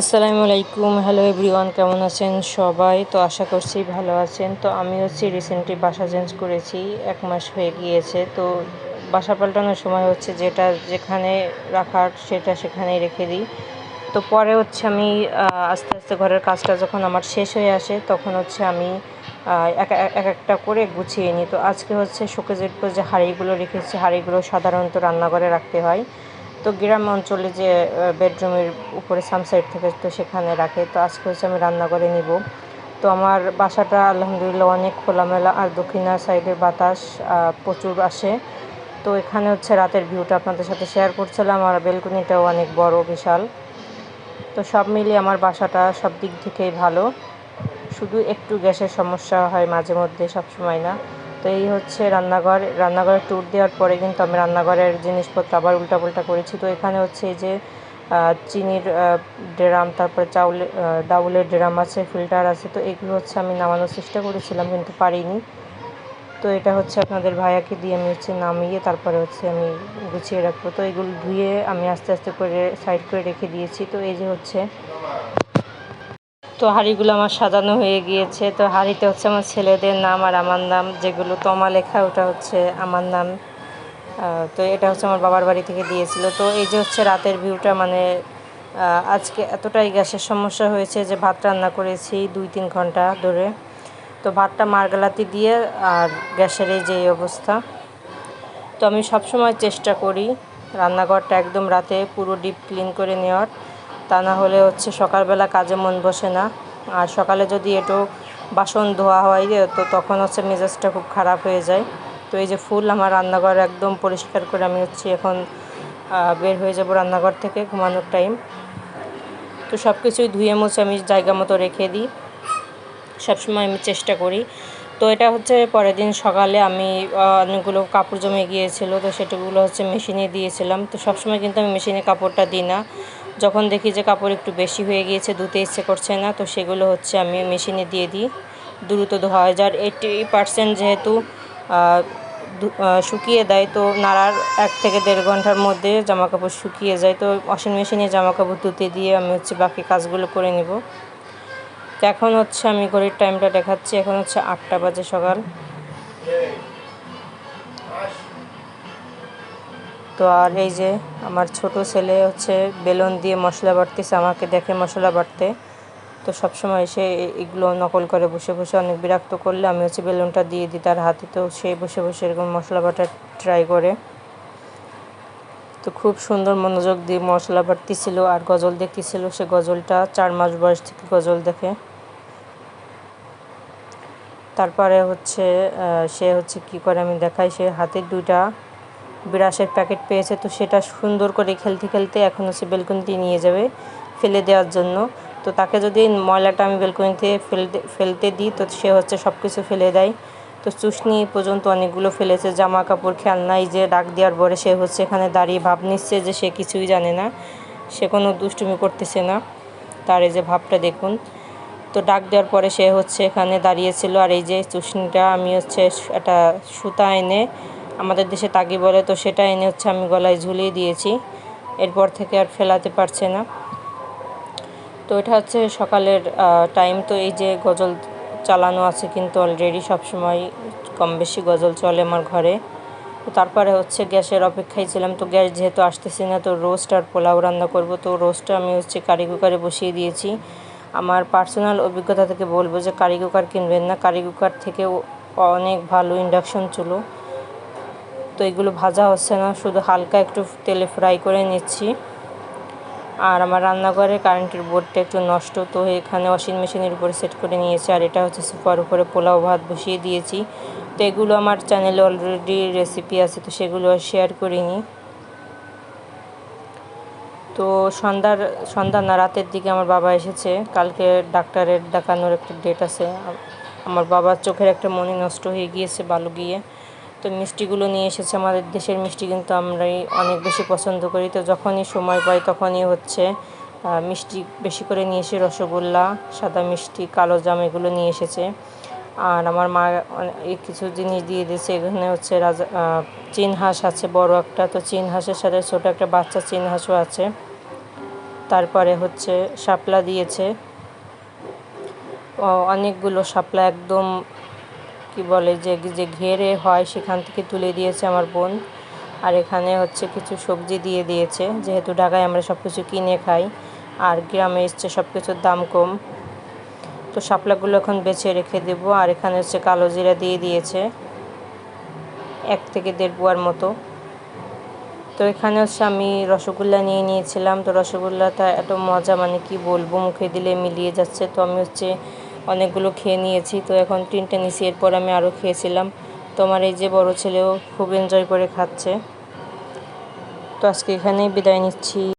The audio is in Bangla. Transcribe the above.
আসসালামু আলাইকুম। হ্যালো এভরিওয়ান কেমন আছেন সবাই? তো আশা করছি ভালো আছেন। তো আমি হচ্ছে রিসেন্টলি বাসা চেঞ্জ করেছি, এক মাস হয়ে গিয়েছে। তো বাসা পাল্টানোর সময় হচ্ছে যেটা যেখানে রাখার সেটা সেখানেই রেখে দিই। তো পরে হচ্ছে আমি আস্তে আস্তে ঘরের কাজটা যখন আমার শেষ হয়ে আসে, তখন হচ্ছে আমি এক এক একটা করে গুছিয়ে নিই। তো আজকে হচ্ছে শোকেজের পর যে হাঁড়িগুলো রেখেছি, হাঁড়িগুলো সাধারণত রান্নাঘরে রাখতে হয়। তো গ্রাম অঞ্চলে যে বেডরুমের উপরে সামসাইড থেকে তো সেখানে রাখে। তো আজকে হচ্ছে আমি রান্না করে নিব। তো আমার বাসাটা আলহামদুলিল্লাহ অনেক খোলামেলা আর দক্ষিণা সাইডের বাতাস প্রচুর আসে। তো এখানে হচ্ছে রাতের ভিউটা আপনাদের সাথে শেয়ার করছিলাম আর বেলকনিটাও অনেক বড়, বিশাল। তো সব মিলিয়ে আমার বাসাটা সব দিক থেকেই ভালো। শুধু একটু গ্যাসের সমস্যা হয় মাঝে মধ্যে সবসময় না। তো এই হচ্ছে রান্নাঘর। রান্নাঘরের ট্যুর দেওয়ার পরে কিন্তু আমি রান্নাঘরের জিনিসপত্র আবার উল্টাপাল্টা করেছি। তো এখানে হচ্ছে এই যে চিনির ড্রাম, তারপরে চাউলে ডাউলের ড্রাম আছে, ফিল্টার আছে, তো এগুলো হচ্ছে আমি নামানোর চেষ্টা করেছিলাম কিন্তু পারিনি। তো এটা হচ্ছে আপনাদের ভাইয়াকে দিয়ে আমি হচ্ছে নামিয়ে তারপরে হচ্ছে আমি গুছিয়ে রাখব। তো এগুলো ধুয়ে আমি আস্তে আস্তে করে সাইড করে রেখে দিয়েছি। তো এই যে হচ্ছে তো হাঁড়িগুলো আমার সাজানো হয়ে গিয়েছে। তো হাঁড়িতে হচ্ছে আমার ছেলেদের নাম আর আমার নাম যেগুলো তমা লেখা, ওটা হচ্ছে আমার নাম। তো এটা হচ্ছে আমার বাবার বাড়ি থেকে দিয়েছিল। তো এই যে হচ্ছে রাতের ভিউটা মানে আজকে এতটাই গ্যাসের সমস্যা হয়েছে যে ভাত রান্না করেছি দুই তিন ঘণ্টা ধরে। তো ভাতটা মারগালাতি দিয়ে আর গ্যাসের এই যে এই অবস্থা। তো আমি সবসময় চেষ্টা করি রান্নাঘরটা একদম রাতে পুরো ডিপ ক্লিন করে নেওয়ার। তা না হলে হচ্ছে সকালবেলা কাজে মন বসে না। আর সকালে যদি একটু বাসন ধোয়া হয়, তো তখন হচ্ছে মেজাজটা খুব খারাপ হয়ে যায়। তো এই যে ফুল আমার রান্নাঘর একদম পরিষ্কার করে আমি হচ্ছে এখন বের হয়ে যাব রান্নাঘর থেকে ঘুমানোর টাইম তো সব কিছুই ধুয়ে মুছে আমি জায়গা মতো রেখে দিই। সবসময় আমি চেষ্টা করি। তো এটা হচ্ছে পরের দিন সকালে আমি অনেকগুলো কাপড় জমে গিয়েছিল, তো সেটাগুলো হচ্ছে মেশিনে দিয়েছিলাম। তো সবসময় কিন্তু আমি মেশিনে কাপড়টা দিই না। যখন দেখি যে কাপড় একটু বেশি হয়ে গিয়েছে, ধুতে ইচ্ছে করছে না, তো সেগুলো হচ্ছে আমি মেশিনে দিয়ে দিই। দ্রুত ধোয়া হয়। যার এইটি পার্সেন্ট যেহেতু শুকিয়ে দেয়, তো নাড়ার এক থেকে দেড় ঘণ্টার মধ্যে জামা কাপড় শুকিয়ে যায়। তো ওয়াশিং মেশিনে জামা কাপড় ধুতে দিয়ে আমি হচ্ছে বাকি কাজগুলো করে নেব। তো এখন হচ্ছে আমি ঘড়ির টাইমটা দেখাচ্ছি। এখন হচ্ছে আটটা বাজে সকাল। তো আর এই যে আমার ছোট ছেলে হচ্ছে বেলুন দিয়ে মশলা বাটতেছে, আমাকে দেখে মশলা বাটতে। তো সবসময় সে এগুলো নকল করে, বসে বসে অনেক বিরক্ত করলে আমি হচ্ছে বেলুনটা দিয়ে দিই তার হাতে। তো সে বসে বসে এরকম মশলা বাটার ট্রাই করে। তো খুব সুন্দর মনোযোগ দিয়ে মশলা বাটতেছিল আর গজল দেখতেছিল। সে গজলটা চার মাস বয়স থেকে গজল দেখে। তারপরে হচ্ছে সে হচ্ছে কি করে আমি দেখাই, সে হাতের দুইটা বিরাসের প্যাকেট পেয়েছে, তো সেটা সুন্দর করে খেলতে খেলতে এখন হচ্ছে বেলকুনিতে নিয়ে যাবে ফেলে দেওয়ার জন্য। তো তাকে যদি ময়লাটা আমি বেলকুনিতে ফেলতে ফেলতে দিই, তো সে হচ্ছে সব কিছু ফেলে দেয়। তো চুষনি পর্যন্ত অনেকগুলো ফেলেছে জামা কাপড় খেলনাই যে ডাক দেওয়ার পরে সে হচ্ছে এখানে দাঁড়িয়ে ভাব নিচ্ছে যে সে কিছুই জানে না, সে কোনো দুষ্টুমি করতেছে না। তার এই যে ভাবটা দেখুন। তো ডাক দেওয়ার পরে সে হচ্ছে এখানে দাঁড়িয়েছিল, আর এই যে চুষনিটা আমি হচ্ছে একটা সুতা এনে আমাদের দেশে তাগি বলে, তো সেটা এনে হচ্ছে আমি গলায় ঝুলিয়ে দিয়েছি। এরপর থেকে আর ফেলাতে পারছে না। তো এটা হচ্ছে সকালের টাইম তো এই যে গজল চালানো আছে কিন্তু অলরেডি সবসময় কম বেশি গজল চলে আমার ঘরে। তো তারপরে হচ্ছে গ্যাসের অপেক্ষায় ছিলাম। তো গ্যাস যেহেতু আসতেছি না, তো রোস্ট আর পোলাও রান্না করব। তো রোস্টটা আমি হচ্ছে কারি কুকারে বসিয়ে দিয়েছি। আমার পার্সোনাল অভিজ্ঞতা থেকে বলব যে কারি কুকার কিনবেন না। কারি কুকার থেকে অনেক ভালো ইন্ডাকশন চুলো। তো এগুলো ভাজা হচ্ছে না, শুধু হালকা একটু তেলে ফ্রাই করে নিচ্ছি। আর আমার রান্নাঘরে কারেন্টের বোর্ডটা একটু নষ্ট, তো এখানে ওয়াশিং মেশিনের উপরে সেট করে নিয়েছি। আর এটা হচ্ছে সুপার উপরে পোলাও ভাত বসিয়ে দিয়েছি। তো এগুলো আমার চ্যানেলে অলরেডি রেসিপি আছে, তো সেগুলো শেয়ার করিনি। তো সন্ধ্যার, সন্ধ্যা না, রাতের দিকে আমার বাবা এসেছে। কালকে ডাক্তারের ডাকানোর একটা ডেট আছে। আমার বাবার চোখের একটা মনি নষ্ট হয়ে গিয়েছে বালু গিয়ে। তো মিষ্টিগুলো নিয়ে এসেছে আমাদের দেশের মিষ্টি কিন্তু আমরাই অনেক বেশি পছন্দ করি। তো যখনই সময় পাই তখনই হচ্ছে মিষ্টি বেশি করে নিয়ে এসে রসগোল্লা, সাদা মিষ্টি, কালো জাম এগুলো নিয়ে এসেছে। আর আমার মা কিছু জিনিস দিয়ে দিয়েছে। এখানে হচ্ছে রাজা চীন হাঁস আছে, বড় একটা। তো চীন হাঁসের সাথে ছোট একটা বাচ্চা চীন হাঁসও আছে। তারপরে হচ্ছে শাপলা দিয়েছে। অনেকগুলো শাপলা একদম কি বলে, যে যে ঘেরে হয় সেখান থেকে তুলে দিয়েছে আমার বোন। আর এখানে হচ্ছে কিছু সবজি দিয়ে দিয়েছে। যেহেতু ঢাকায় আমরা সব কিছু কিনে খাই, আর গ্রামে এসছে সব কিছুর দাম কম। তো শাপলাগুলো এখন বেছে রেখে দেব। আর এখানে হচ্ছে কালো জিরা দিয়ে দিয়েছে, এক থেকে দেড় বুয়ার মতো। তো এখানে হচ্ছে আমি রসগোল্লা নিয়ে নিয়েছিলাম। তো রসগোল্লাটা এত মজা মানে কি বলব, মুখে দিলে মিলিয়ে যাচ্ছে। তো আমি হচ্ছে অনেকগুলো খেয়ে নিয়েছি। তো এখন তিনটে নিয়েছি এরপর আমি আরও খেয়েছিলাম। তোমার এই যে বড় ছেলেও খুব এনজয় করে খাচ্ছে। তো আজকে এখানেই বিদায় নিচ্ছি।